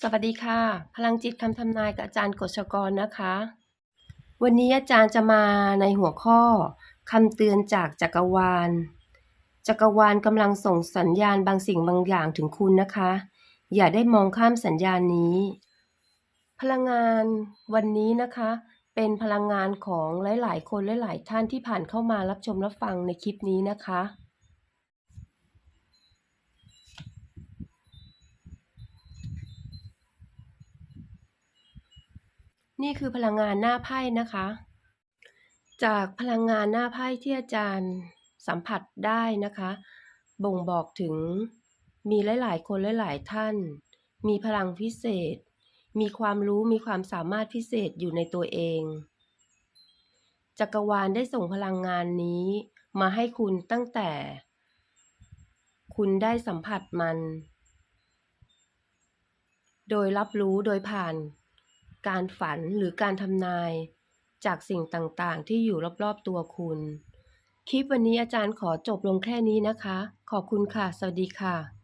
สวัสดีค่ะ พลังจิตคำทำนายกับอาจารย์กฤษกรนะคะ วันนี้อาจารย์จะมาในหัวข้อคำเตือนจากจักรวาล จักรวาลกำลังส่งสัญญาณบางสิ่งบางอย่างถึงคุณนะคะ อย่าได้มองข้ามสัญญาณนี้ พลังงานวันนี้นะคะ เป็นพลังงานของหลาย ๆ คนหลาย ๆ ท่านที่ผ่านเข้ามารับชมรับฟังในคลิปนี้นะคะ นี่คือพลังงานหน้าไพ่นะคะ จากพลังงานหน้าไพ่ที่อาจารย์สัมผัสได้นะคะ บ่งบอกถึงมีหลาย ๆ คนหลาย ๆ ท่าน มีพลังพิเศษ มีความรู้มีความสามารถพิเศษอยู่ในตัวเอง จักรวาลได้ส่งพลังงานนี้มาให้คุณตั้งแต่ คุณได้สัมผัสมัน โดยรับรู้โดยผ่าน การฝันหรือการทำนาย จากสิ่งต่างๆ ที่อยู่รอบๆตัวคุณ คลิปวันนี้อาจารย์ขอจบลงแค่นี้นะคะ ขอบคุณค่ะ สวัสดีค่ะ